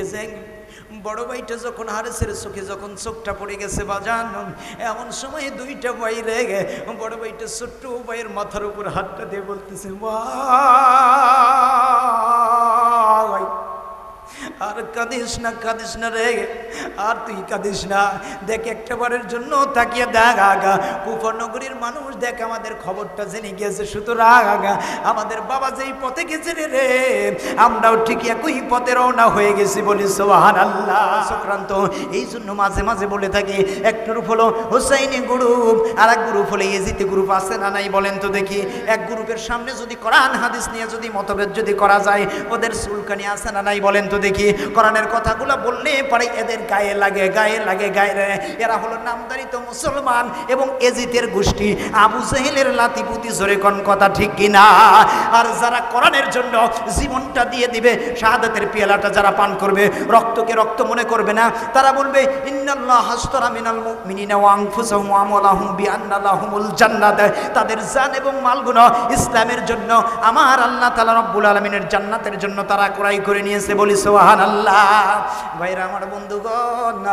গেছে বড় ভাইটা যখন হারেসের চোখে যখন চোখটা পড়ে গেছে, বাজান, এমন সময় দুইটা ভাই রেগে বড় ভাইটা ছোট্ট ভাইয়ের মাথার উপর হাতটা দিয়ে বলতেছে ভাই আর কাঁদিস না কাঁদিস না রে। আর তুই কাঁদিস না। দেখ একটা বারের জন্য তাকিয়ে দেখ আগা। কুফরনগরীর মানুষ, দেখ আমাদের খবরটা জেনে গিয়েছে সুতরাং আগা। আমাদের বাবা যেই পথে গেছে রে রে, আমরাও ঠিক একই পথে রওনা হয়ে গেছি বলি সোহান আল্লাহ সংক্রান্ত, এই জন্য মাঝে মাঝে বলে থাকি এক গ্রুপ হলো হোসাইনি গ্রুপ আর এক গ্রুপ হলো এজিতে গ্রুপ, আছে না নাই বলেন তো দেখি। এক গ্রুপের সামনে যদি কোরআন, হাদিস নিয়ে যদি মতভেদ যদি করা যায়, ওদের সুলকানি আছে না নাই বলেন তো দেখি। কোরআনের কথাগুলো বললে পরে এদের গায়ে লাগে গায়ে লাগে, গায়ে এরা হলো নামদারিত মুসলমান এবং এজিতের গোষ্ঠী। আবু জেহেলের লাতিপুতি জোরে কোন কথা ঠিক কিনা? আর যারা কোরআনের জন্য জীবনটা দিয়ে দিবে, শাহাদাতের পেয়ালাটা যারা পান করবে, রক্তকে রক্ত মনে করবে না, তারা বলবে তাদের জান এবং মালগুলো ইসলামের জন্য, আমার আল্লাহ তাআলা রব্বুল আলামিনের জান্নাতের জন্য তারা ক্রয় করে নিয়েছে বলি সুবহানাল্লাহ। ভাইরা আমার বন্ধুগণ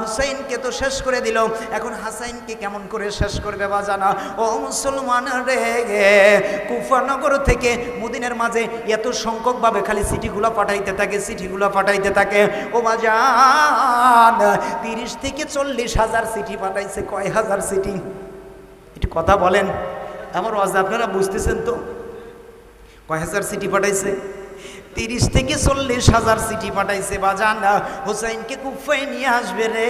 হুসাইনকে তো শেষ করে দিল। এখন হাসাইনকে কেমন করে শেষ করবে বাজানা ও মুসলমান রে কুফানগর থেকে মুদিনের মাঝে এত সংখ্যকভাবে খালি সিটিগুলো পাঠাইতে থাকে সিটিগুলো পাঠাইতে থাকে। ও বাজান তিরিশ থেকে চল্লিশ হাজার সিটি পাঠাইছে। কয় হাজার সিটি একটু কথা বলেন। আমার ওয়াজ আপনারা বুঝতেছেন তো? কয় হাজার সিটি পাঠাইছে? তিরিশ থেকে চল্লিশ হাজার সিটি পাঠাইছে, বাজান। হুসাইনকে কুফাই নিয়ে আসবে রে।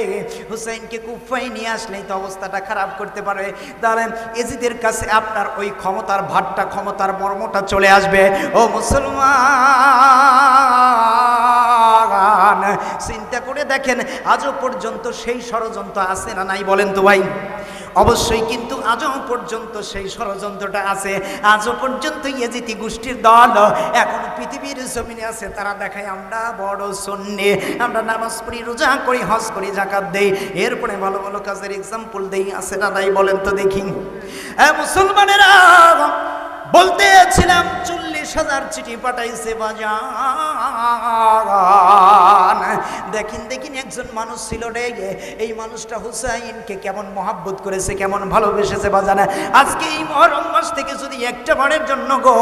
হুসাইনকে কুফাই নিয়ে আসলেই তো অবস্থাটা খারাপ করতে পারে। তাহলে এজিদের কাছে আপনার ওই ক্ষমতার ভাতটা ক্ষমতার মর্মটা চলে আসবে। ও মুসলমান, চিন্তা করে দেখেন, আজও পর্যন্ত সেই ষড়যন্ত্র আছে না নাই বলেন তো ভাই? অবশ্যই কিন্তু আজও পর্যন্ত সেই ষড়যন্ত্রটা আছে। আজও পর্যন্ত ইয়েজিতি গোষ্ঠীর দল, এখন পৃথিবীর জমিনে আছে, তারা দেখায় আমরা বড় সন্নে আমরা নামাজ পড়ি, রোজা করি, হজ করি, জাকাত দেই। এরপরে ভালো ভালো কাজের এক্সাম্পল দেই, আছে না নাই বলেন তো দেখি। হ্যাঁ মুসলমানেরা বলতেছিলাম, চল্লিশ হাজার চিঠি পাঠাইছে বাজান। দেখিন দেখিন, একজন মানুষ ছিল রে, এই মানুষটা হুসাইনকে কেমন মহাব্বত করেছে, কেমন ভালোবেসেছে বাজান। আজকে এই মহরম মাস থেকে যদি একটা বারের জন্য গো,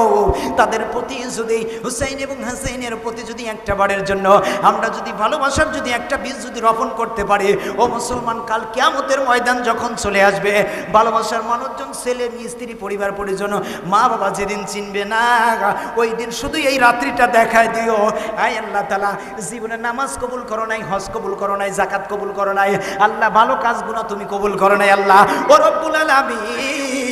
তাদের প্রতি যদি হুসাইন এবং হাসাইনের প্রতি যদি একটা বারের জন্য, আমরা যদি ভালোবাসার যদি একটা বীজ যদি রোপণ করতে পারি, ও মুসলমান কাল কেয়ামতের ময়দান যখন চলে আসবে, ভালোবাসার মানুষজন, ছেলে স্ত্রী, পরিবার, পরিজন মা বাবা যেদিন চিনবে না, ওই দিন শুধু এই রাত্রিটা দেখায় দিও। আয় আল্লাহ তালা জীবনে নামাজ কবুল করো নাই, হজ কবুল করো নাই জাকাত কবুল করো নাই, আল্লাহ ভালো কাজগুলো তুমি কবুল করো নাই আল্লাহ। ও রব্বুল আলামিন।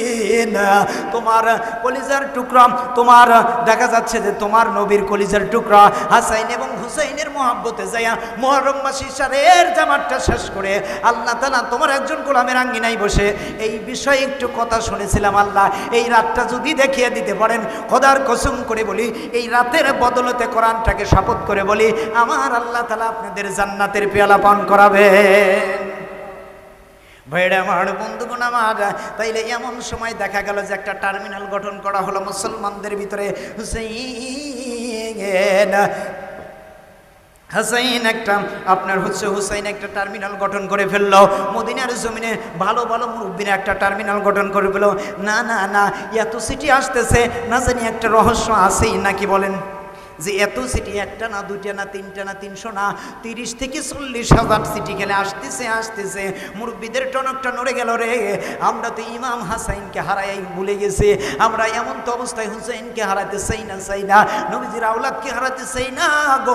তোমার কলিজার টুকরা, তোমার, দেখা যাচ্ছে যে তোমার নবীর কলিজার টুকরা, হাসাইন এবং হুসাইনের মহাব্বতে যাইয়া মহরম মাসি সারের জামাতটা শেষ করে আল্লাহ তালা তোমার একজন গোলামের আঙ্গিনাই বসে এই বিষয়ে একটু কথা শুনেছিলাম আল্লাহ। এই রাতটা যদি দেখিয়ে দিতে পারেন, খোদার কসম করে বলি, এই রাতের বদলতে কোরআনটাকে শপথ করে বলি, আমার আল্লাহ তালা আপনাদের জান্নাতের পেয়ালা পান করাবেন। ভাইরা আমার বন্ধুগণ আমার তাইলে এমন সময় দেখা গেল যে একটা টার্মিনাল গঠন করা হলো মুসলমানদের ভিতরে। হুসেইন, হাসাইন একটা, আপনার হচ্ছে হুসাইন একটা টার্মিনাল গঠন করে ফেলল। মদিনার জমিনে ভালো ভালো মুরব্বীরা একটা টার্মিনাল গঠন করে ফেলল। না না না, এত সিটি আসতেছে, না জানি একটা রহস্য আছেই, নাকি বলেন? যে এত সিটি একটা না, দুইটা না, তিনটা না, তিনশো না, তিরিশ থেকে চল্লিশ হাজার সিটি গেলে আসতেছে আসতেছে। মুরব্বীদের টনকটা নড়ে গেল রে। আমরা তো ইমাম হাসাইনকে হারাই ভুলে গেছি। আমরা এমন তো অবস্থায় হুসাইনকে হারাতে চাই না চাই না। নবীজির আউলাদকে হারাতে চাই না গো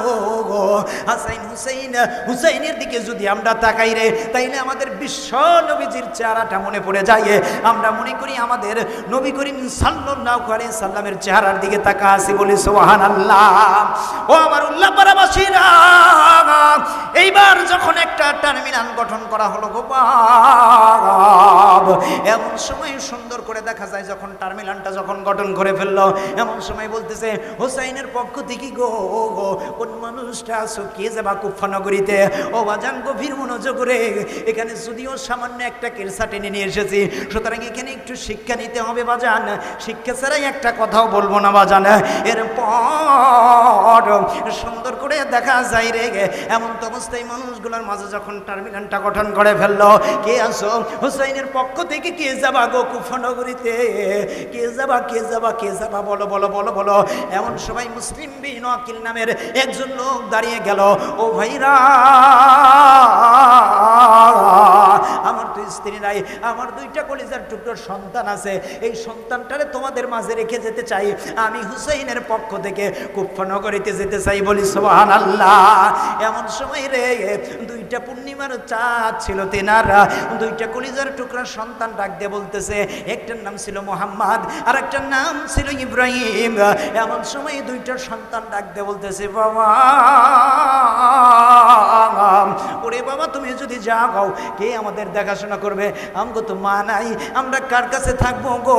গো। হাসাইন, হুসাইন, হুসাইনের দিকে যদি আমরা তাকাই রে, তাইলে আমাদের বিশ্ব নবীজির চেহারাটা মনে পড়ে যায়। আমরা মনে করি আমাদের নবী করিম আলাইহি সাল্লামের চেহারার দিকে তাকা আসি বলি সুবহানাল্লাহ। ও আমার এইবার যখন একটা টার্মিনাল গঠন করা হলো গোপাল, এমন সময় সুন্দর করে দেখা যায় যখন টার্মিনালটা যখন গঠন করে ফেলল, এমন সময় বলতেছে, হোসাইনের পক্ষ থেকে গো গো কোন মানুষটা আছো কে যাবা কুফানগরীতে? ও বাজান গভীর মনোযোগ করে, এখানে যদিও সামান্য একটা কেরসা টেনে নিয়ে এসেছি, সুতরাং এখানে একটু শিক্ষা নিতে হবে বাজান। শিক্ষা ছাড়াই একটা কথাও বলব না বাজান। এরপর সুন্দর করে দেখা যায় রে। এমন তো অবস্থায় মানুষগুলোর মাঝে যখন টার্মিনালটা গঠন করে ফেলল, কে আসো? হুসাইনের পক্ষ থেকে কে যাবা গো কুফনগরীতে? কে যাবা কে যাবা কে যাবা? বলো বলো বলো বলো। এমন সবাই মুসলিম বিন আকিল নামের একজন লোক দাঁড়িয়ে গেল। ও ভাইরা! আমার তো স্ত্রী নাই, আমার দুইটা কলিজার টুকরো সন্তান আছে, এই সন্তানটারে তোমাদের মাঝে রেখে যেতে চাই। আমি হুসাইনের পক্ষ থেকে কুফনগরীতে যেতে চাই বলি সোহান আল্লাহ এমন সময় রে, দুইটা পূর্ণিমার চাঁদ ছিল তেনারা, দুইটা কলিজার টুকরা সন্তান ডাক দিয়ে বলতেছে, একটার নাম ছিল মোহাম্মদ আর একটার নাম ছিল ইব্রাহিম। এমন সময় দুইটা সন্তান ডাক দিয়ে বলতেছে, বাবা, ওরে বাবা, তুমি যদি যা গাও কে আমাদের দেখাশোনা করবে। আমগো তো মা নাই, আমরা কার কাছে থাকব গো?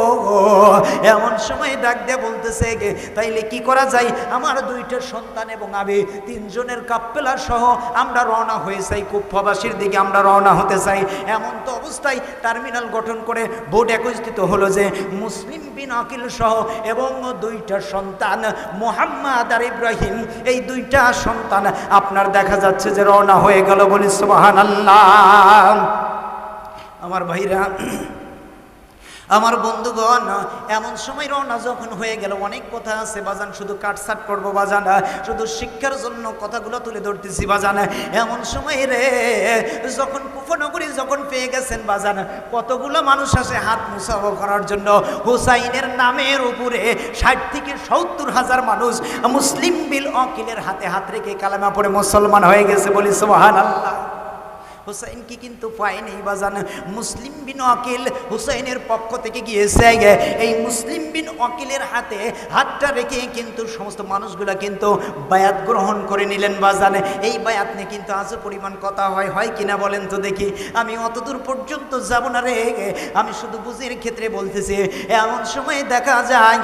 এমন সময় ডাক দিয়ে বলতেছে তাইলে কি করা যায়? আমার দুইটা সন্তান এবং আমি, তিনজনের কাপ্পেলা সহ আমরা রওনা হয়ে চাই কুপ্পাবাসীর দিকে আমরা রওনা হতে চাই। এমন তো অবস্থায় টার্মিনাল গঠন করে বোর্ড একত্রিত হলো যে, মুসলিম বিন আকিল সহ এবং দুইটা সন্তান, মোহাম্মদ আর ইব্রাহিম, এই দুইটা সন্তান আপনার দেখা যাচ্ছে যে রওনা হয়ে গেল বলি সুবাহান আল্লাহ আমার ভাইরা, আমার বন্ধুগণ, এমন সময় রওনা যখন হয়ে গেল, অনেক কথা আছে, বাজান, শুধু কাটসাট করব বাজান, শুধু শিক্ষার জন্য কথাগুলো তুলে ধরতেছি বাজান। এমন সময় রে, যখন কুফনগরী যখন পেয়ে গেছেন বাজান, কতগুলো মানুষ আসে হাত মুসাফ করার জন্য। হুসাইনের নামের উপরে ষাট থেকে সত্তর হাজার মানুষ মুসলিম বিল অকিলের হাতে হাত রেখে কালামা পড়ে মুসলমান হয়ে গেছে বলি সোহান আল্লাহ হুসাইন কি কিন্তু পায়নি বাজান মুসলিম বিন অকিল হুসাইনের পক্ষ থেকে গিয়েছে এই মুসলিম বিন অকিলের হাতে হাতটা রেখে কিন্তু সমস্ত মানুষগুলা কিন্তু বায়াত গ্রহণ করে নিলেন বাজান এই বায়াত নিয়ে কিন্তু আজও পরিমাণ কথা হয় হয় কিনা বলেন তো দেখি। আমি অতদূর পর্যন্ত যাব না রে। আমি শুধু বুঝির ক্ষেত্রে বলতেছি, এমন সময় দেখা যায়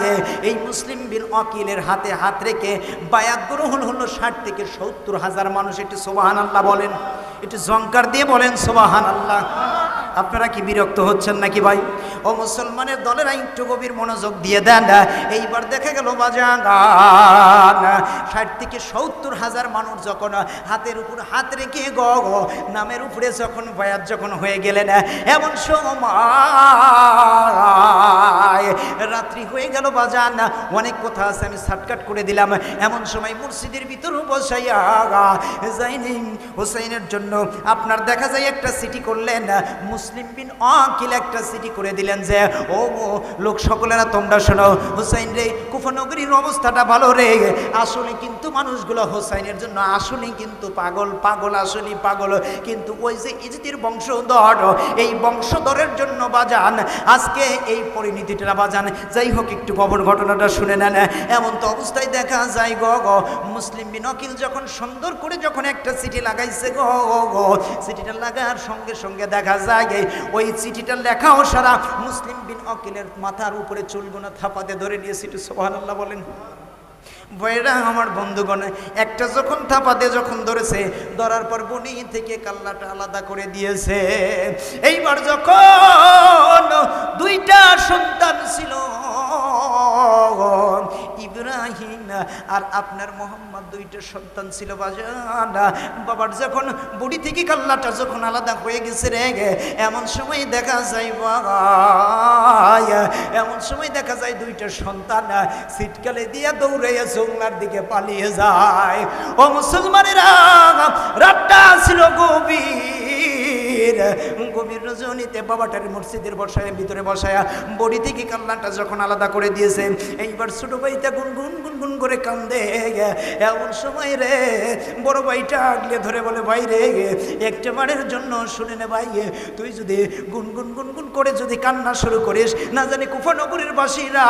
এই মুসলিম বিন অকিলের হাতে হাত রেখে বায়াত গ্রহণ হলো ষাট থেকে সত্তর হাজার মানুষ। একটু সোবাহান আল্লাহ বলেন। একটু জঙ্কার দিয়ে বলেন সোবাহান আল্লাহ আপনারা কি বিরক্ত হচ্ছেন নাকি ভাই? ও মুসলমানের দলের একটু গভীর মনোযোগ দিয়ে দেন এইবার দেখা গেল বাজান ষাট থেকে সত্তর হাজার মানুষ যখন হাতের উপর হাত রেখে গ নামের উপরে যখন বয়াত যখন হয়ে গেলেন এমন সময় রাত্রি হয়ে গেল বাজান, অনেক কথা আছে, আমি শর্টকাট করে দিলাম। এমন সময় মুর্শিদের ভিতর বসাইয়া যাইনি, হোসাইনের জন্য আপনার দেখা যায় একটা সিটি করলেন মুসলিম বিন অকিল একটা সিটি করে দিলেন যে, ও লোক সকলেরা তোমরা শোনো, হুসাইন রে, কুফনগরীর অবস্থাটা ভালো রে। আসলে কিন্তু মানুষগুলো হোসাইনের জন্য, আসলেই কিন্তু পাগল পাগল আসলে পাগল। কিন্তু ওই যে ইজিতির বংশধর, এই বংশধরের জন্য বাজান, আজকে এই পরিণতিটা বাজান। যাই হোক, একটু খবর ঘটনাটা শুনে নেন। এমন তো অবস্থায় দেখা যায় গ গ। মুসলিম বিন অকিল যখন সুন্দর করে যখন একটা সিটি লাগাইছে গ গ সিটিটা লাগার সঙ্গে সঙ্গে দেখা যায় ওই চিঠিটা লেখাও সারা মুসলিম বিন অকিলের মাথার উপরে চুলগুলো থাপাতে ধরে নিয়ে সিটি সোহানাল্লাহ বলেন। বয়েরা আমার বন্ধুগণ, একটা যখন থাপাতে যখন ধরেছে, ধরার পর বনি থেকে কাল্লাটা আলাদা করে দিয়েছে। এইবার যখন আর আপনার মোহাম্মদ দুইটা সন্তান ছিল বাজান। বাবার যখন বুড়ি থেকে কাল্লাটা যখন আলাদা হয়ে গেছে রে এমন সময় দেখা যায় বাবা এমন সময় দেখা যায় দুইটা সন্তান সিটকালে দিয়া দৌড়াইয়া জঙ্গলার দিকে পালিয়ে যায়। ও মুসলমানেরা, রাতটা ছিল গভীর। গভীর রজনীতে বাবাটার মসজিদের বসায়, ভিতরে বসায়া, বডি থেকে কাল্লাটা যখন আলাদা করে দিয়েছে, এইবার ছোট ভাইটা গুনগুন গুন গুনগুন করে কান্দে। এমন সময় রে, বড় ভাইটা আগলে ধরে বলে, ভাই রে, একটা বারের জন্য শুনে নে ভাই, তুই যদি গুনগুন গুনগুন করে যদি কান্না শুরু করিস, না জানি কুফানগরের বাসীরা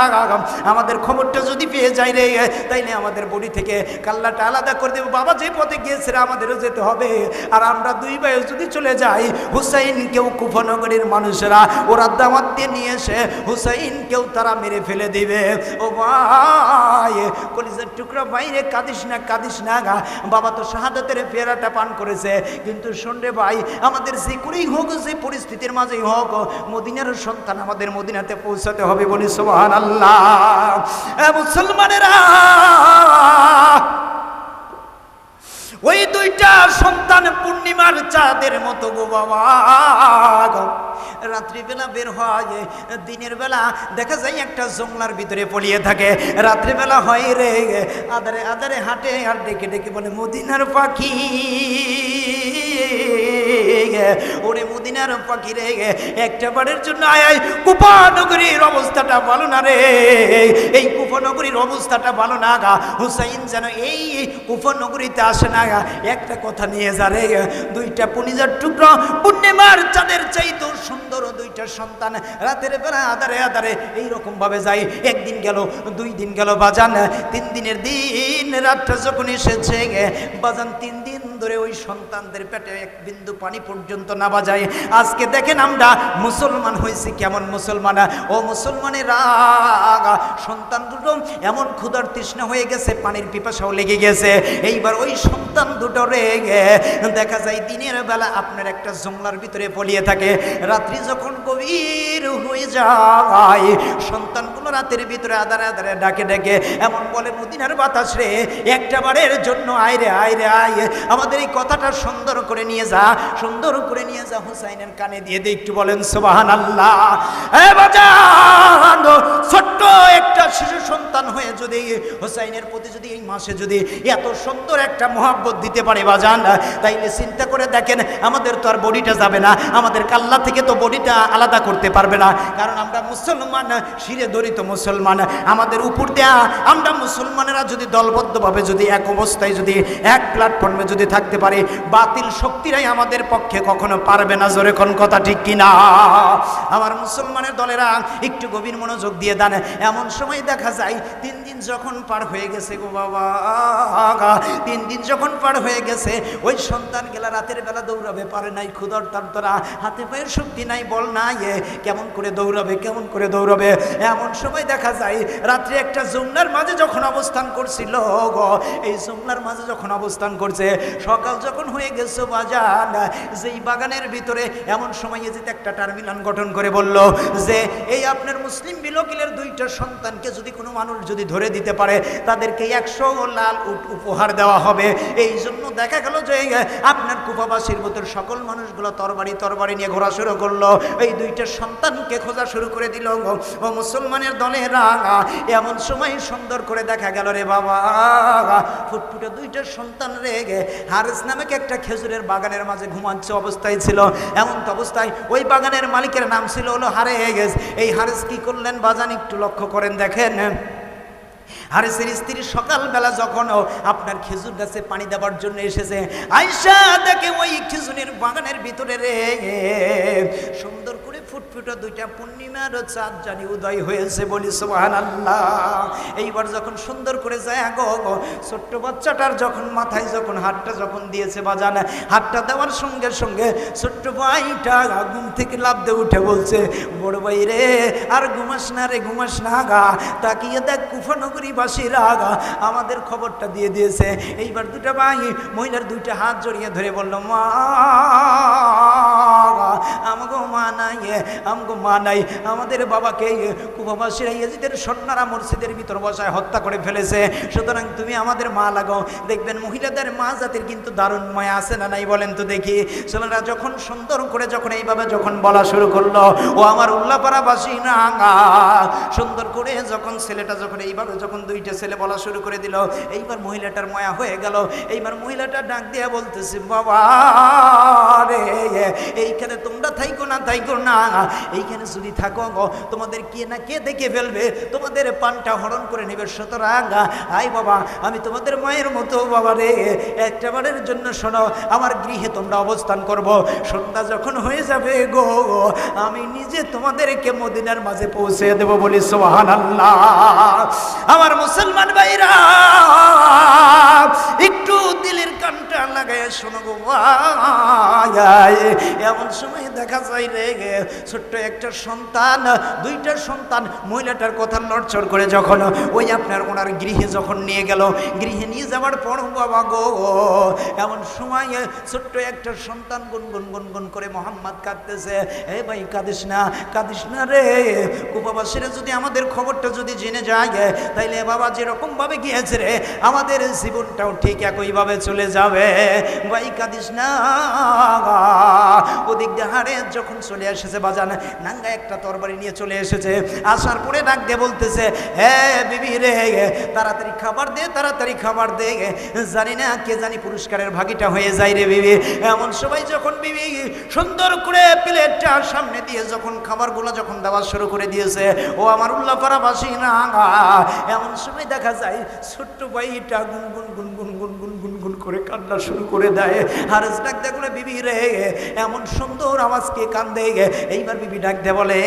আমাদের খবরটা যদি পেয়ে যায় রে, তাইলে আমাদের বডি থেকে কাল্লাটা আলাদা করে দেবো। বাবা যে পথে গিয়েছে আমাদেরও যেতে হবে। আর আমরা দুই ভাই যদি চলে যাই, হুসাইন কেউ কুফানগরের মানুষেরা ওরা দামাত দিয়ে নিয়ে এসে, হুসাইন কেউ তারা মেরে ফেলে দিবে। ও ভাই কলিজার টুকরা বাইরে কাঁদিস না কাঁদিস না গা। বাবা তো শাহাদাতের ফেরাটা পান করেছে। কিন্তু শোন রে ভাই, আমাদের যে করেই হোক, যে পরিস্থিতির মাঝেই হোক, মদিনার সন্তান আমাদের মদিনাতে পৌঁছাতে হবে বলি সোহান আল্লাহ মুসলমানেরা, ওই দুইটা সন্তান পূর্ণিমার চাঁদের মতো গো বাবা। রাত্রিবেলা বের হয়, দিনের বেলা দেখা যায় একটা জঙ্গলার ভিতরে পড়িয়ে থাকে রাত্রিবেলা হয় রে আদারে আদারে হাঁটে আর ডেকে ডেকে বলে, মদিনার পাখি ওরে মদিনার পাখি রে একটা বারের জন্য আয় আয়। কুপানগরীর অবস্থাটা ভালো না রে। এই কুফনগরীর অবস্থাটা ভালো না গা। হুসাইন যেন এই কুফনগরীতে আসে না গা। একটা কথা নিয়ে যা রে। দুইটা পুনিজার টুকরো, পূর্ণিমার চাঁদের চাইতেও সুন্দর দুইটা সন্তান রাতের বেলা আধারে আধারে এইরকম ভাবে যাই একদিন গেল, দুই দিন গেল বাজান। তিন দিনের দিন, রাতটা যখন এসেছে বাজান তিন দিন ধরে ওই সন্তানদের পেটে এক বিন্দু পানি পর্যন্ত না বাজায়। আজকে দেখেন আমরা মুসলমান হয়েছি কেমন মুসলমান? ও মুসলমানেরা, সন্তান দুটো এমন ক্ষুধার তৃষ্ণা হয়ে গেছে, পানির পিপাসাও লেগে গেছে। এইবার ওই সন্তান দুটো রে দেখা যায় দিনের বেলা আপনার একটা জংলার ভিতরে পলিয়ে থাকে। রাত্রি যখন গভীর হয়ে যায়, সন্তানগুলো রাতের ভিতরে আদারে আদারে ডাকে ডাকে, এমন বলে, মদিনার বাতাস রে, একটা বারের জন্য আয় রে আয় রে, আয়। আমাদের এই কথাটা সুন্দর করে নিয়ে যা, সুন্দর করে নিয়ে যা। হুসাইনের কানে দিয়ে দে একটু বলেন সুবাহান আল্লাহ ছোট্ট একটা শিশু সন্তান হয়ে যদি, হুসাইনের প্রতি যদি এই মাসে যদি এত সুন্দর একটা মহাব্বত দিতে পারে বাজান। তাইলে চিন্তা করে দেখেন, আমাদের তো আর বডিটা যাবে না। আমাদের কাল্লা থেকে তো বডিটা আলাদা করতে পারবে না। কারণ আমরা মুসলমান, শিরে দরিত মুসলমান। আমাদের উপর দেয়া আমরা মুসলমানেরা যদি দলবদ্ধভাবে যদি এক অবস্থায় যদি এক প্ল্যাটফর্মে যদি থাকতে পারে, বাতিল শক্তিরাই আমাদের পক্ষে কখনো পারবে না। জোরে কোন কথা ঠিক কিনা? আমার মুসলমানের দলেরা একটু গভীর মনোযোগ দিয়ে দেন। এমন সময় দেখা যায়, তিন দিন যখন পার হয়ে গেছে গো বাবা, তিন দিন যখন পার হয়ে গেছে। ওই সন্তান গেলা রাতের বেলা দৌড়াবে, পারে নাই ক্ষুদর তার হাতে পায়ের শক্তি নাই, বল নাই এ। কেমন করে দৌড়াবে, কেমন করে দৌড়াবে? এমন সময় দেখা যায়, রাত্রে একটা জুমনার মাঝে যখন অবস্থান করছিল, গো, এই জুমনার মাঝে যখন অবস্থান করছে, সকাল যখন হয়ে গেছে বাজান, যেই বাগানের ভিতরে এমন সময় যেতে একটা টার্মিনাল গঠন করে বলল যে, এই আপনার মুসলিম বিলকিলের দুইটা সন্তানকে যদি কোনো মানুষ যদি ধরে দিতে পারে, তাদেরকে একশো লাল উপহার দেওয়া হবে। এই জন্য দেখা গেল যে আপনার কুপাবাসীর মতো সকল মানুষগুলো তরবারি তরবারি নিয়ে ঘোরা শুরু করল। এই দুইটা সন্তানকে খোঁজা শুরু করে দিল। ও মুসলমানের দলে রাঙা। এমন সময় সুন্দর করে দেখা গেল রে বাবা। ফুটফুটে দুইটা সন্তান রেগে হারেস নামে একটা খেজুরের বাগানের মাঝে ঘুমাচ্ছে অবস্থায় ছিল। এমন তো অবস্থায় ওই বাগানের মালিকের নাম ছিল হলো হারে গেস এই হারেস কি করলেন? বাজান একটু লক্ষ্য করেন, দেখেন। হারেসের স্ত্রী সকালবেলা যখন আপনার খেজুর গাছে পানি দেওয়ার জন্য এসেছে আয়সা দেখে ওই খেজুরের বাগানের ভিতরে রে। সুন্দর করে ফুটফুটা দুইটা পূর্ণিমার চাঁদ জানি উদয় হয়েছে বলি সোহান আল্লাহ এইবার যখন সুন্দর করে যায় গো, ছোট্ট বাচ্চাটার যখন মাথায় যখন হাতটা যখন দিয়েছে বাজান, হাতটা দেওয়ার সঙ্গে সঙ্গে ছোট্ট ভাইটা ঘুম থেকে লাভ দিয়ে উঠে বলছে, বড় ভাই রে, আর ঘুমাস না রে, ঘুমাস না গা। তাকিয়ে দেখ কুফানগরীবাসীরা গা আমাদের খবরটা দিয়ে দিয়েছে। এইবার দুটা ভাই, মহিলার দুইটা হাত জড়িয়ে ধরে বলল, মা আমাকে মা নাই আমাকে মা নাই। আমাদের বাবাকে কুফাবাসীরা ইয়েজিদের সন্ন্যারা মসজিদের ভিতর বসায় হত্যা করে ফেলেছে। সুতরাং তুমি আমাদের মা লাগাও দেখবেন মহিলাদের মা জাতির কিন্তু দারুণ মায়া আছে না নাই বলেন তো দেখি? ছেলেরা যখন সুন্দর করে যখন এইভাবে যখন বলা শুরু করল, ও আমার উল্লাপাড়াবাসী না সুন্দর করে যখন ছেলেটা যখন এইভাবে যখন দুইটা ছেলে বলা শুরু করে দিল, এইবার মহিলাটার মায়া হয়ে গেল। এইবার মহিলাটা ডাক দিয়ে বলতেছে, বাবা এইখানে তোমরা থাইকো না থাইকো না। এইখানে যদি থাকো তোমাদের কে না কে দেখে ফেলবে? তোমাদের পানটা হরণ করে নেবে সুতরাং আই বাবা, আমি তোমাদের মায়ের মতো, বাবা রে। একটা বারের জন্য শোনো, আমার গৃহে তোমরা অবস্থান করব। সন্ধ্যা যখন হয়ে যাবে গো, আমি নিজে তোমাদেরকে মদিনার মাঝে পৌঁছে দেব বলি সোহান আল্লাহ আমার মুসলমান ভাইরা একটু দিলের কানটা লাগায় শোনো গো। এমন সময় দেখা যায় রে, ছোট্ট একটা সন্তান, দুইটা সন্তান মহিলাটার কথা নড়চড় করে যখন ওই আপনার ওনার গৃহে যখন নিয়ে গেল, গৃহে নিয়ে যাওয়ার পর, বাবা গো, এমন সময় ছোট্ট একটা সন্তান গুনগুন গুনগুন করে মোহাম্মদ কাঁদতেছে, এ ভাই, কাঁদিস না কাঁদিস না রে উপবাসীরা যদি আমাদের খবরটা যদি জেনে যায়, তাইলে বাবা যেরকম ভাবে গিয়েছে রে, আমাদের জীবনটাও ঠিক একইভাবে চলে যাবে ভাই কাঁদিস না ওদিক দিয়ে যখন চলে এসেছে বাজান, নাঙ্গা একটা তরবারি নিয়ে চলে এসেছে। আসার পরে ডাক দিয়ে বলতেছে বিবি রে, তাড়াতাড়ি খাবার দে, তাড়াতাড়ি খাবার দে। জানি না কে জানি পুরস্কারের ভাগিটা হয়ে যায় রে বিবি। এমন সবাই যখন বিবি সুন্দর করে প্লেটটা সামনে দিয়ে যখন খাবারগুলো যখন দেওয়া শুরু করে দিয়েছে, ও আমার উল্লাপাড়া বাসি না এমন সময় দেখা যায় ছোট্ট ভাইটা গুনগুন গুনগুন গুনগুন গুনগুন করে কান্না শুরু করে দেয়। আর ডাক দেয়, বলে, বিবি রে, এমন সুন্দর আওয়াজকে কান্দে। এইবার বিবি ডাক দে বলে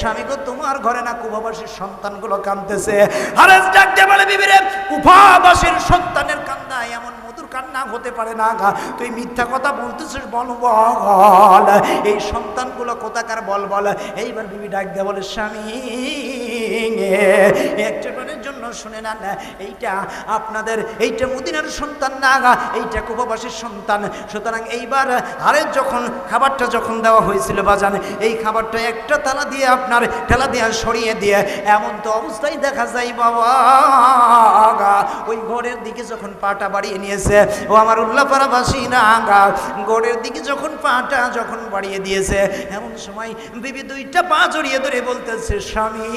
স্বামী গো, তোমার ঘরে না কুভাবাসীর সন্তানগুলো কান্দতেছে হারেস ডাক দে বলে, বিবি রে কুভাবাসীর সন্তানের কান্না এমন মধুর কান্না হতে পারে না গা। তুই মিথ্যা কথা বলতেছিস, বল বল। এই সন্তানগুলো কোথাকার, বল বল। এইবার বিবি ডাক দে বলে, স্বামী একটাবারের জন্য শুনে না এইটা আপনাদের, এইটা মদিনার সন্তান না এইটা কুপবাসীর সন্তান। সুতরাং এইবার আরে যখন খাবারটা যখন দেওয়া হয়েছিল বাজান, এই খাবারটা একটা তালা দিয়ে আপনার ঠেলা দিয়ে সরিয়ে দিয়ে, এমন তো অবস্থায় দেখা যায় বাবা ওই ঘরের দিকে যখন পাটা বাড়িয়ে নিয়েছে, ও আমার উল্লাপাড়াবাসী না গা। ঘরের দিকে যখন পাটা যখন বাড়িয়ে দিয়েছে, এমন সময় বিবি দুইটা পা জড়িয়ে ধরে বলতেছে, স্বামী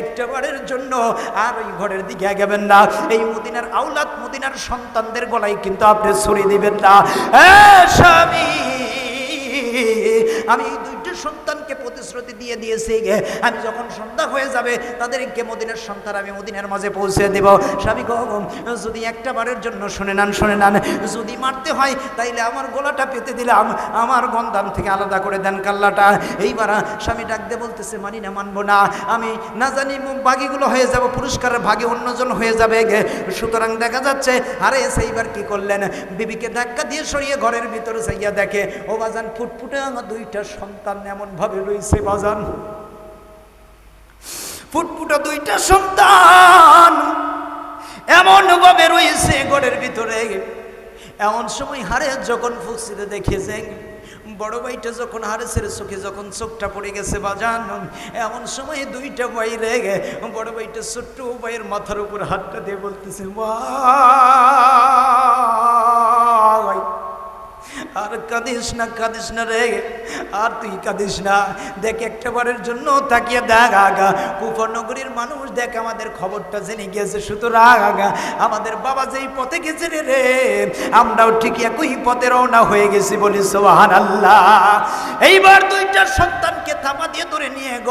একটা বারের জন্য আর ওই ঘরের দিকে আগাবেন না। এই মদিনার আউলাদ মদিনার সন্তানদের গলায় কিন্তু আপনি ছড়িয়ে দিবেন না। স্বামী, আমি প্রতিশ্রুতি দিয়ে দিয়েছি আমি যখন সন্ধ্যা হয়ে যাবে, তাদেরকে মদিনের সন্তান আমি মদিনার মাঝে পৌঁছে দেব। স্বামী গো, যদি একটা বারের জন্য শুনে নেন শুনে নেন। যদি মারতে হয়, তাইলে আমার গলাটা পেতে দিলাম। আমার গন্ধান থেকে আলাদা করে দেন কাল্লাটা। এইবার স্বামী ডাকতে বলতেছে, মানি না, মানবো না। আমি না জানি বাগিগুলো হয়ে যাব, পুরস্কারের ভাগে অন্যজন হয়ে যাবে সুতরাং দেখা যাচ্ছে, আরে সেইবার কি করলেন? বিবিকে ধাক্কা দিয়ে সরিয়ে ঘরের ভিতরে যাইয়া দেখে, ও বাজান ফুটফুটে আমার দুইটা সন্তান এমন ভাবে রয়েছে বাজান। ফুটফুটা দুইটা সন্তান। এমন ভাবে রয়েছে ঘরের ভিতরে। এমন সময় হারে যখন ফুসিতে দেখেছে বড় ভাইটা যখন হারেসের চোখে যখন চোখটা পড়ে গেছে বাজান, এমন সময় দুইটা ভাই রেগে বড় ভাইটা ছোট্ট ভাইয়ের মাথার উপর হাতটা দিয়ে বলতেছে ভাই আর কাঁদিস না কাঁদিস না রে। আর তুই কাঁদিস না। দেখ একটা বারের জন্য তাকিয়ে দেখ আগা। কুফরনগরীর মানুষ, দেখ, আমাদের খবরটা জেনে গিয়েছে সুতরাং আগা। আমাদের বাবা যেই পথে গেছে রে রে আমরাও ঠিক একই পথে রওনা হয়ে গেছি বলি সোহান আল্লাহ এইবার দুইটা সন্তানকে থাপা দিয়ে ধরে নিয়ে গ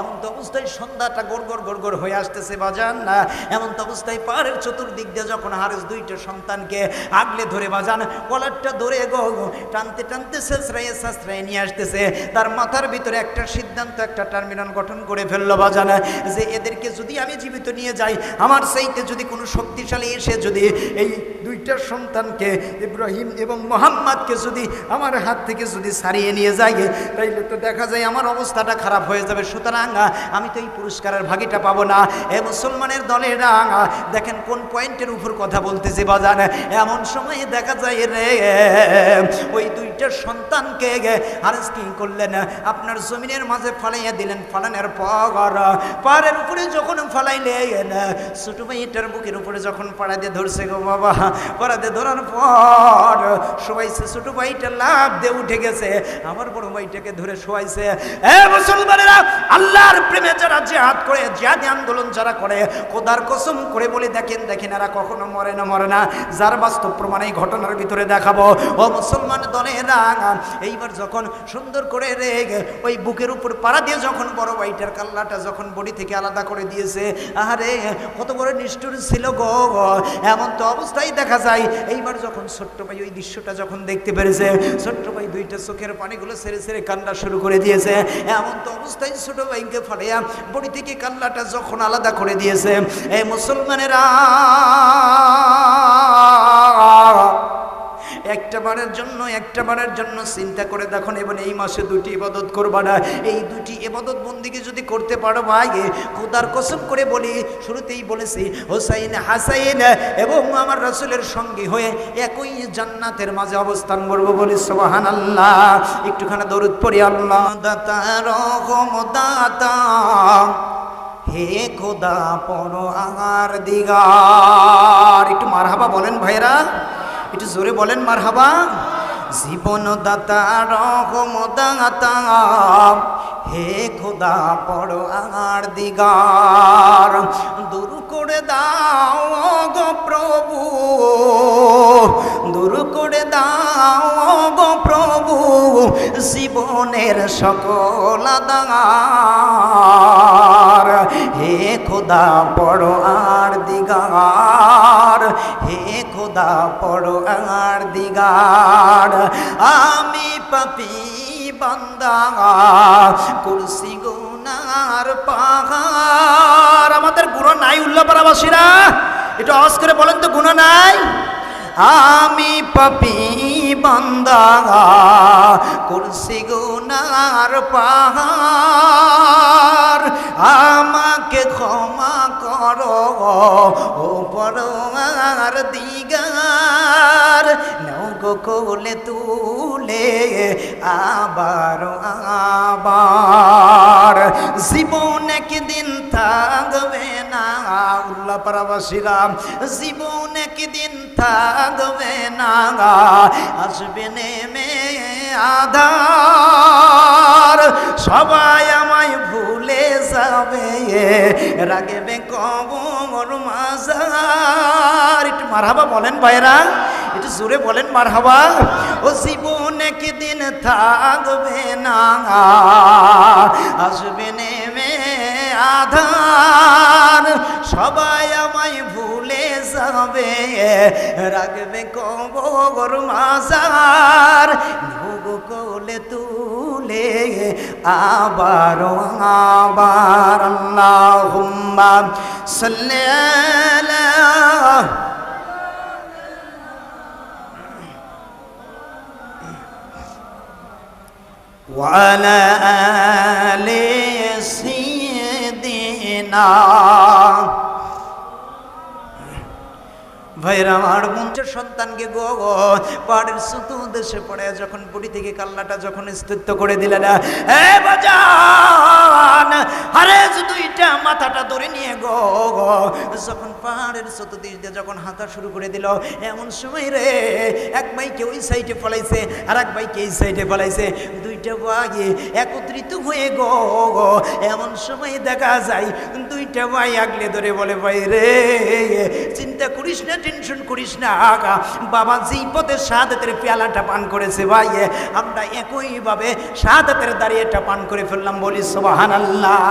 এমন তো অবস্থায় সন্ধ্যাটা গড় গড় হয়ে আসতেছে, বাজান না। এমন তো অবস্থায় পাহাড়ের চতুর্দিক দিয়ে যখন হারেস দুইটা সন্তানকে আগলে ধরে, বাজান কলারটা ধরে গো, টানতে টানতে শেষরাইয়ে শেষরাই নিয়ে আসতেছে। তার মাথার ভিতরে একটা সিদ্ধান্ত, একটা টার্মিনাল গঠন করে ফেলল বাজান, যে এদেরকে যদি আমি জীবিত নিয়ে যাই, আমার সেইতে যদি কোনো শক্তিশালী এসে যদি এই দুইটা সন্তানকে, ইব্রাহিম এবং মোহাম্মদকে যদি আমার হাত থেকে যদি সারিয়ে নিয়ে যায়, তাইলে তো দেখা যায় আমার অবস্থাটা খারাপ হয়ে যাবে। সুতরাং, আমি তো এই পুরস্কারের ভাগিটা পাবো না। এ মুসলমানের দলের দেখেন কোন পয়েন্টের উপর কথা বলতেছে বাজান, এমন সময়ে দেখা যায় রে ওই দুইটা সন্তানকে হারেস কি করলেন। আপনার জমিনের মাঝে ফালাইয়া দিলেন, ফালানোর পর পাড়ের উপরে যখন ফালাইলেন, ছোট ভাইটার বুকের উপরে যখন পাড়া দিয়ে ধরছে গো বাবা, পাড়া দিয়ে ধরার পর শোয়াইছে ছোট ভাইটা লাভ দিয়ে উঠে গেছে। আমার বড় ভাইটাকে ধরে শোয়াইছে, এ মুসলমানেরা, আল্লাহর প্রেমে যারা জেহাদ করে, জিহাদি আন্দোলন যারা করে, খোদার কসম করে বলে দেখেন দেখেন এরা কখনো মরে না মরে না। যার বাস্তব প্রমাণ এই ঘটনার ভিতরে দেখাবো। ও মুসলমান দলেরা এইবার যখন সুন্দর করে রেগ ওই বুকের উপর পাড়া দিয়ে যখন বড় ভাইটার কাল্লাটা যখন বডি থেকে আলাদা করে দিয়েছে আরে কত বড় নিষ্ঠুর ছিল গো। এমন তো অবস্থায় দেখা যায়। এইবার যখন ছোট্ট ভাই ওই দৃশ্যটা যখন দেখতে পেরেছে, ছোট্ট ভাই দুইটা চোখের পানিগুলো সেরে সেরে কান্না শুরু করে দিয়েছে। এমন তো অবস্থায় ছোট ভাইকে ফালিয়া বডি থেকে কান্নাটা যখন আলাদা করে দিয়েছে এই মুসলমানেরা একটা বারের জন্য একটা বারের জন্য চিন্তা করে দেখুন এবং এই মাসে দুটি ইবাদত করবা না। এই দুটি ইবাদত বন্দিকে যদি করতে পারো ভাই খোদার কসম করে বলি, শুরুতেই বলেছি, হোসাইন, হাসাইন এবং আমার রসুলের সঙ্গী হয়ে একই জান্নাতের মাঝে অবস্থান করব বলি সোহান আল্লাহ একটুখানি দরুদ পড়ি, আল্লাহ দাতা, হে খোদা পড়ো আর দিগার একটু মারহাবা বলেন ভাইরা একটু জোরে বলেন, মারহাবা। জীবন দাতা রহম দাতা হে খোদা, পড়ো আর দিগার। দূর করে দাও গো প্রভু। দূর করে দাও গো প্রভু, জীবনের সকল হে খোদা পড়ো আর দিগার। হে খোদা পড়ো আর দিগার। আমি পাপি বান্দা, কুরসি গুনার পাহাড়। আমাদের গুণ নাই উল্লাপাড়াবাসীরা। এটা অস করে বলেন তো গুণ নাই? আমি পাপি বান্দা কুরসি গুনার পাহাড়। আমাকে ক্ষমা করো, ও পরমার দিগার। নৌকো কোলে তুলে আবার আবার। জীবন একদিন থাকবে না উল্লাহ পারাবাসীরা। জীবন একদিন থাকবে না আসবে নেমে আধার। সবাই আমায় ভুলে যাবে, রাগবে কবর মাজার। একটু মারহাবা বলেন ভাইরা একটু জোরে বলেন মারহাবা। ও জীবন একদিন থাকবে না আসবে নেমে আধার সবাই আমায় ভুলে যাবে রাখবে কবর মাজার ভোগ কোলে তুলে আবার আবার আল্লাহুম্মা সাল্লি আলা وعلى آل سيدنا না। ভাইরা আমার মঞ্চের সন্তানকে গো গো পাহাড়ের সুতু দেশে পড়ে যখন বুড়ি থেকে কাল্লাটা যখন স্থিত্ব করে দিলেন এ বাজান আরে দুইটা মাথাটা ধরে নিয়ে গো গো, যখন পাহাড়ের সুতু দিশ দিয়ে যখন হাঁটা শুরু করে দিল, এমন সময় রে, এক ভাইকে ওই সাইডে ফলাইছে আর এক ভাইকে এই সাইডে ফলাইছে দুইটা ভাই একত্রিত হয়ে গো গো, এমন সময় দেখা যায়, দুইটা ভাই আগলে ধরে বলে, ভাই রে, চিন্তা করিস না টেনশন করিস না আগা বাবা যেই পথে সাদাতের পেয়ালাটা পান করেছে ভাই আমরা একইভাবে সাদাতের দাঁড়িয়েটা পান করে ফেললাম, বলি সোবাহান আল্লাহ